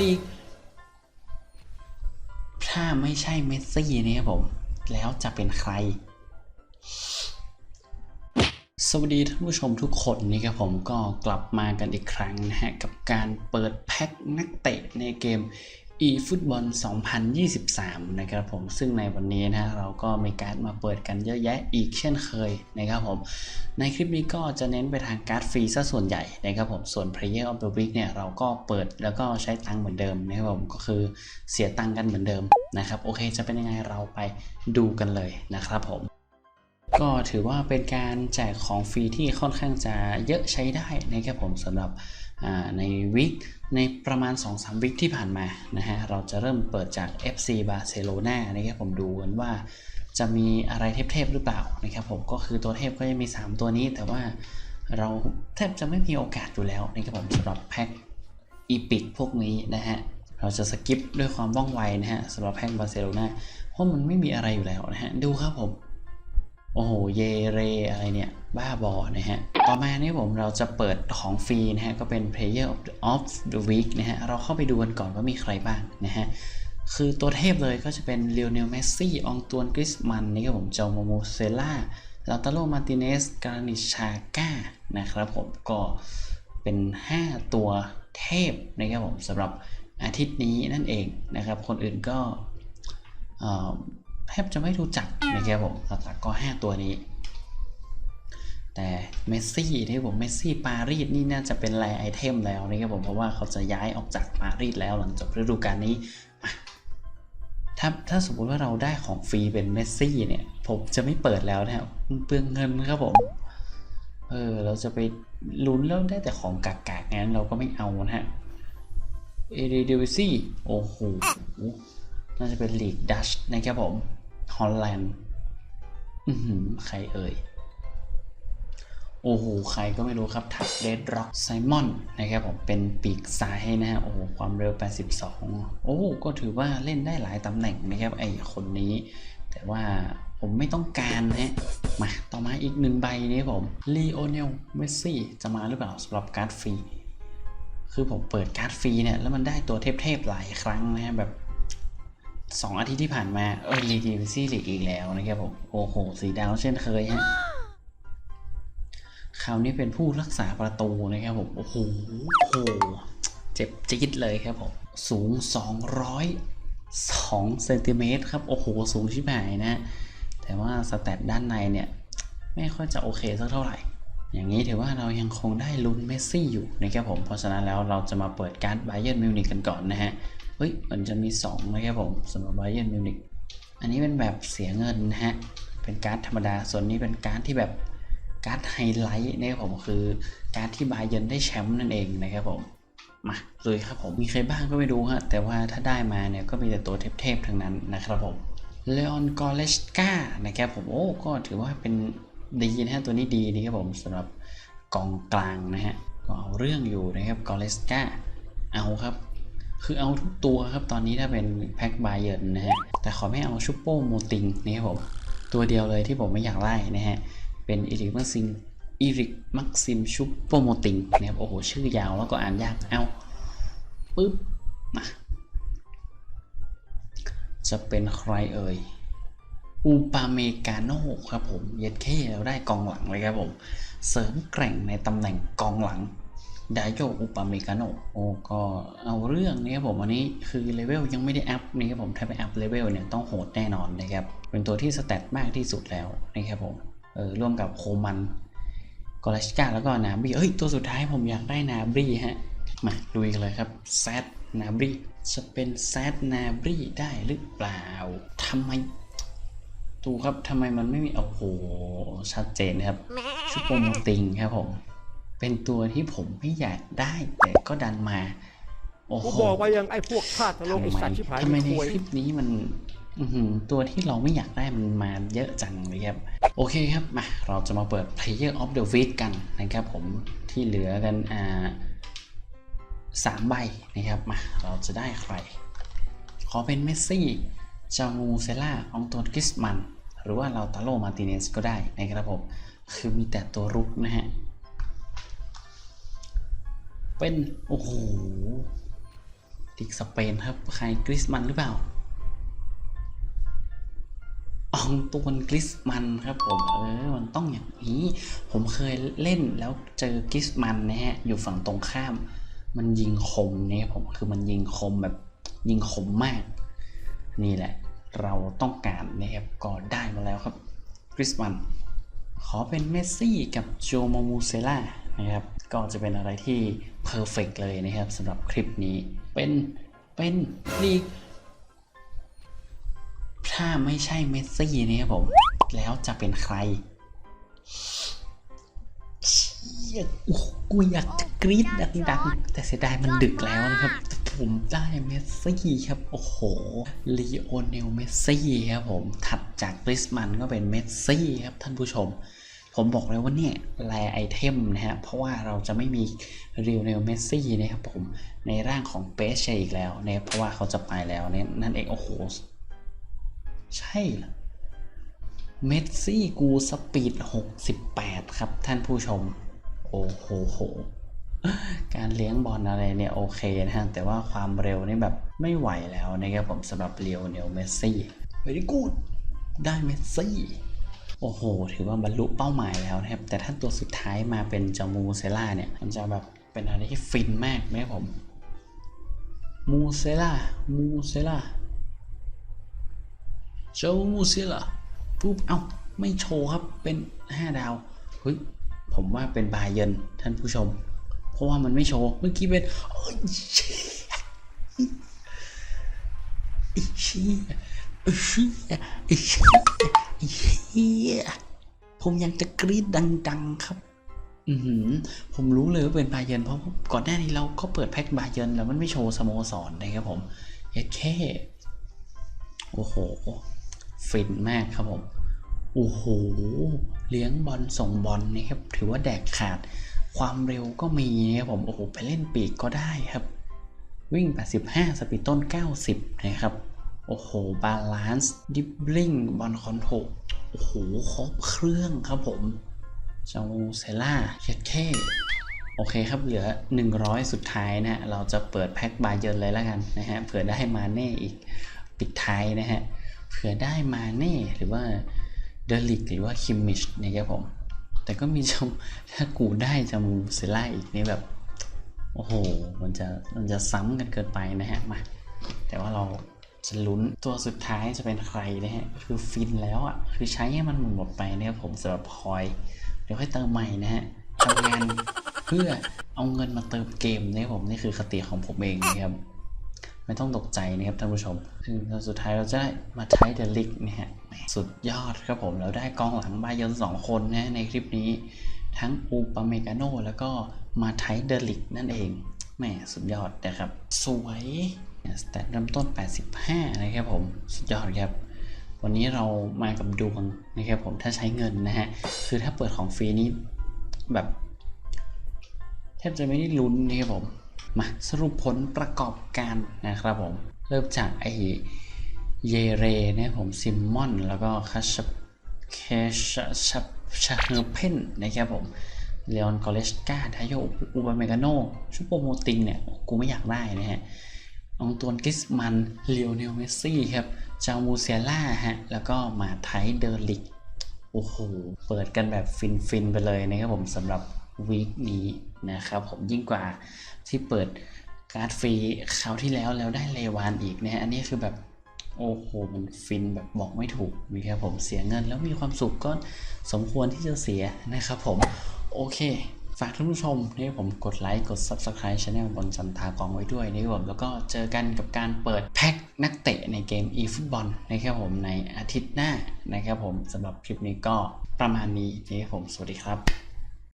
ลีก ถ้าไม่ใช่เมสซี่นะครับผม แล้วจะเป็นใคร สวัสดีท่านผู้ชมทุกคนนี่ครับผมก็กลับมากันอีกครั้งนะฮะ กับการเปิดแพ็คนักเตะในเกม eFootball 2023 นะครับผมซึ่งในวันนี้นะเราก็มีการดมาเปิดกันเยอะแยะอีกเช่นเคยนะครับผมในคลิปนี้ก็จะเน้นไปทางการ์ดฟรีซะส่วนใหญ่นะครับผมส่วน Player of the Week เนี่ยเราก็เปิดแล้วก็ใช้ตังค์เหมือนเดิมนะครับผมก็คือเสียตังค์กันเหมือนเดิมนะครับโอเคจะเป็นยังไงเราไปดูกันเลยนะครับผมก็ถือว่าเป็นการแจกของฟรีที่ค่อนข้างจะเยอะใช้ได้นะครับผมสำหรับ ในวิกในประมาณ 2-3 วิกที่ผ่านมานะฮะเราจะเริ่มเปิดจาก FC Barcelona นะครับผมดูกันว่าจะมีอะไรเทพๆหรือเปล่านะครับผมก็คือตัวเทพก็จะมี 3 ตัวนี้ แต่ว่าเราแทบจะไม่มีโอกาสอยู่แล้วนะครับผมสำหรับแพ็คอีพิกพวกนี้นะฮะเราจะสกิปด้วยความว่องไวนะฮะสำหรับแพ็คบาร์เซโลนาเพราะมันไม่มีอะไรอยู่แล้วนะฮะดูครับผม โอ้โห เยเรอะไรเนี่ย บ้าบอนะฮะ ต่อมาเนี่ยผมเราจะเปิดของฟรีนะฮะ ก็เป็น Player of the, of the Week นะฮะ เราเข้าไปดูกันก่อนว่ามีใครบ้างนะฮะ คือตัวเทพเลยก็จะเป็นเล o โอเนลเมสซี่ องตวนกริสมันนี่ครับผม เจอโมโมเซล่าลาตาโลมาติเนส การนิชาก้า นะครับผม ก็เป็น 5 ตัวเทพนะครับผมสำหรับอาทิตย์นี้นั่นเองนะครับ คนอื่นก็ แทบจะไม่รู้จักนะครับผมหลักๆก็ 5 ตัวนี้ แต่เมสซี่ที่ผมเมสซี่ปารีสนี่น่าจะเป็นแรไอเทมแล้วนะครับผมเพราะว่าเขาจะย้ายออกจากปารีสแล้วหลังจบฤดูกาลนี้ถ้าถ้าสมมติว่าเราได้ของฟรีเป็นเมสซี่เนี่ย ผมจะไม่เปิดแล้วนะครับมันเปลืองเงินครับผมเออเราจะไปลุ้นแล้วได้แต่ของกากๆงั้นเราก็ไม่เอานะฮะเอเดเดวิซี่โอ้โหน่าจะเป็นลีกดัชนะครับผม อลแลนด์ใครเอ่ย โอ้โห ใครก็ไม่รู้ครับ ทักเดดร็อกไซมอนนะครับผมเป็นปีกซ้ายนะฮะ โอ้โห ความเร็ว 82 โอ้ก็ถือว่าเล่นได้หลายตำแหน่งนะครับ ไอคนนี้ แต่ว่าผมไม่ต้องการนะฮะมา ต่อมาอีกหนึ่งใบนี้ผมลีโอเนลเมสซี่จะมาหรือเปล่าสำหรับการ์ดฟรี คือผมเปิดการ์ดฟรีเนี่ย แล้วมันได้ตัวเทพๆหลายครั้งนะฮะแบบ สองอาทิตย์ที่ผ่านมาเออลีดีวิซี่ลีกอีกแล้วนะครับผม โอ้โห สีดาวเช่นเคยฮะคราวนี้เป็นผู้รักษาประตูนะครับผม โอ้โหโอ้โหเจ็บจี๊ดเลยครับผม สูง 202เซนติเมตรครับ โอ้โห สูงชิบหายนะ แต่ว่าสแตทด้านในเนี่ย ไม่ค่อยจะโอเคสักเท่าไหร่ อย่างนี้ถือว่าเรายังคงได้ลุ้นเมสซี่อยู่นะครับผม เพราะฉะนั้นแล้วเราจะมาเปิดการ์ดไบเ e นมิวนิกกันก่อนนะฮะ เฮ้ยมันจะมี2นะครับผมสำหรับไบเ e นมิวนิกอันนี้เป็นแบบเสียเงินนะฮะ เป็นการ์ดธรรมดา ส่วนนี้เป็นการ์ดที่แบบการ์ดไฮไลท์นะครับผมคือการ์ดที่ไบเ e นได้แชมป์นั่นเองนะครับผมมาเลยครับผมมีใครบ้างก็ไม่รู้ฮะแต่ว่าถ้าได้มาเนี่ยก็มีแต่ตัวเทพๆทั้งนั้นนะครับผมเลออนกอเลสกานะครับผมโอ้ก็ถือว่าเป็นดีนะฮะตัวนี้ดีนะครับผมสำหรับกองกลางนะฮะก็เอาเรื่องอยู่นะครับกอเลสกาเอาครับ คือเอาทุกตัวครับตอนนี้ถ้าเป็นแพ็คบายเยนนะฮะแต่ขอไม่เอาชุปโปโมติงนี่ครับผมตัวเดียวเลยที่ผมไม่อยากได้นะฮะเป็นอิริกมักซิมอิริกมักซิมชุปโปโมติงนะครับโอ้โหชื่อยาวแล้วก็อ่านยากเอาปึ๊บมาจะเป็นใครเอ่ยอูปาเมกาโนครับผม เย็ดเข้เราได้กองหลังเลยครับผม เสริมแกร่งในตำแหน่งกองหลัง ไดโยอุปาเมกาโนโอ้ก็เอาเรื่องนี้ครับผมอันนี้คือเลเวลยังไม่ได้อัพนี่ครับผมถ้าไปอัพเลเวลเนี่ยต้องโหดแน่นอนนะครับ เป็นตัวที่สแตทมากที่สุดแล้วนะครับผมเออร่วมกับโคมันกอลาชิกาแล้วก็นาบรีเอ้ยตัวสุดท้ายผมอยากได้นาบรีฮะมาดูกันเลยครับแซดนาบรีจะเป็นแซดนาบรีได้หรือเปล่าทำไมดูครับทำไมมันไม่มีโอ้โหชัดเจนครับชุปโปรโมติงครับผม เป็นตัวที่ผมไม่อยากได้ แต่ก็ดันมา โอ้กูโหบอกว่ายังไอ้พวกทาสนรกไอ้สัตว์ชิบหายทำไมมันในควยคลิปนี้มันอื้อหือตัวที่เราไม่อยากได้มันมาเยอะจังเลยครับ โอเคครับมาเราจะมาเปิด Player of the Week กันนะครับผมที่เหลือกันอ่าสามใบนะครับมาเราจะได้ใคร ขอเป็นเมสซี่จามูเซล่าองโตนกิสมัน หรือว่าเราตาโลมาติเนสก็ได้นะครับผมคือมีแต่ตัวรุกนะฮะ เป็นโอ้โหลีกสเปนครับ ใครกริสมันหรือเปล่าอองตวนกริสมันครับผมเออมันต้องอย่างนี้ ผมเคยเล่นแล้วเจอกริสมันนะฮะอยู่ฝั่งตรงข้าม มันยิงคมเนี่ยผมคือมันยิงคมแบบยิงคมมาก นี่แหละ เราต้องการนะครับก็ได้มาแล้วครับกริสมัน ขอเป็นเมสซี่กับโจโมมูเซล่านะครับ ก็จะเป็นอะไรที่เพอร์เฟกเลยนะครับสำหรับคลิปนี้เป็นเป็นลีกถ้าไม่ใช่เมสซี่เนี่ยผม แล้วจะเป็นใครเชียโอ้กูอยากจะกรี๊ดดังๆแต่เสียดายมันดึกแล้วนะครับ ผมได้เมสซี่ครับ โอ้โหลีโอเนลเมสซี่ครับผม ถัดจากกริสมันก็เป็นเมสซี่ครับท่านผู้ชม ผมบอกเลยว่าเนี่ยแลไอเทมนะฮะ เพราะว่าเราจะไม่มีเรียวเนลเมสซี่นะครับผม ในร่างของเปเชอีกแล้วเนี่ยเพราะว่าเขาจะไปแล้วเนี่ยนั่นเอง โอ้โห ใช่เหรอเมสซี่กูสปีด 68 ครับท่านผู้ชม โอ้โหโห การเลี้ยงบอลอะไรเนี่ยโอเคนะฮะ แต่ว่าความเร็วนี่แบบไม่ไหวแล้วนะครับผมสำหรับเลียวเนลเมสซี่เ e ย y g กูดได้เมสซี่ โอ้โห ถือว่าบรรลุเป้าหมายแล้วนะครับ แต่ถ้าตัวสุดท้ายมาเป็นจามูเซล่าเนี่ย มันจะแบบเป็นอะไรที่ฟินมากนะครับผม มูเซล่า มูเซล่าโจมูเซล่าปุ๊บ เอ้า ไม่โชว์ครับ เป็น 5 ดาว เฮ้ย ผมว่าเป็นบาเยร์นท่านผู้ชมเพ ราะว่ามันไม่โชว์ เมื่อกี้เป็นโอ้ยเชี่ยไอ้เชี่ยไอ้เชี่ยไอ้เชี่ยไอ้ชีผมยากจะกรี๊ดดัง ๆครับ อือผมรู้เลยว่าเป็นบาเยนเพราะก่อนหน้านี้เราก็เปิดแพ็คบาเยนแล้วมันไม่โชว์สโมสรนะครับผมเอ็ดแค่โอ้โห ฟินมากครับผม โอ้โห เลี้ยงบอลส่งบอลนะครับ ถือว่าแดกขาด ความเร็วก็มีนะครับผม โอ้โห ไปเล่นปีกก็ได้ครับ วิ่ง 85 สปีดต้น 90 นะครับ โอ้โห บาลานซ์ดิบลิงบอลคอนโทรลโอ้โห ครบเครื่องครับผมจามูเซล่าเช็ดแค่โอเคครับ เหลือ 100 สุดท้ายนะ เราจะเปิดแพ็คบาเยร์นเลยแล้วกันนะฮะ เผื่อได้มาเน่อีกปิดท้ายนะฮะ เผื่อได้มาเน่หรือว่าเดลิกหรือว่าคิมมิชนะครับผม แต่ก็มีจาถ้ากูได้จามูเซล่าอีกนี่แบบ โอ้โห มันจะมันจะซ้ำกันเกินไปนะฮะมาแต่ว่าเราจะลุ้นตัวสุดท้ายจะเป็นใครนะฮะคือฟินแล้วอะคือใช้ให้มันหมดไปเนะครับผมสำหรับพอยเดี๋ยวค่อยเติมใหม่นะฮะทำงานเพื่อเอาเงินมาเติมเกมเนะครับผมนี่คือคติของผมเองนะครับ ไม่ต้องตกใจนะครับท่านผู้ชม ซึ่งสุดท้ายเราจะได้มาใช้เดลิกนะฮะสุดยอดครับผมเราได้กองหลังบาเยร์นสองคนนะในคลิปนี้ ทั้งอูปาเมกาโนแล้วก็มาไทเดลิกนั่นเองแหมสุดยอดนะครับ สวยสแตทเริ่มต้น 85 นะครับผม สุดยอดครับ วันนี้เรามากับดวงนะครับผมถ้าใช้เงินนะฮะ คือถ้าเปิดของฟรีนี้แบบแทบจะไม่ได้ลุ้นนะครับผม มาสรุปผลประกอบการนะครับผม เริ่มจากไอเยเรนะผมซิมมอน แล้วก็คาชเคชชชาเฮอร์เพนนะครับผมเลออนกอเลสกาทาโยอูบาเมกาโนชูโปโมติงเนี่ย กูไม่อยากได้นะฮะองตวนกิสมันเลโอเนลเมสซี่ครับจามูเซียล่าฮะ แล้วก็มาไทเดอร์ลิก โอ้โห เปิดกันแบบฟินๆ ไปเลยนะครับผมสำหรับ วีคนี้นะครับผมยิ่งกว่าที่เปิดการ์ดฟรีคราวที่แล้วแล้วได้เลวานอีกนะฮะอันนี้คือแบบโอ้โหมันฟินแบบบอกไม่ถูกนะครับผมเสียเงินแล้วมีความสุขก็สมควรที่จะเสียนะครับผมโอเค ฝากท่านผู้ชมนี่ผมกดไลค์กด Subscribe Channel บนจันทากองไว้ด้วยนะครับผมแล้วก็เจอกันกับการเปิดแพ็คนักเตะในเกม eFootball นะครับผมในอาทิตย์หน้านะครับผมสำหรับคลิปนี้ก็ประมาณนี้นะครับผมสวัสดีครับ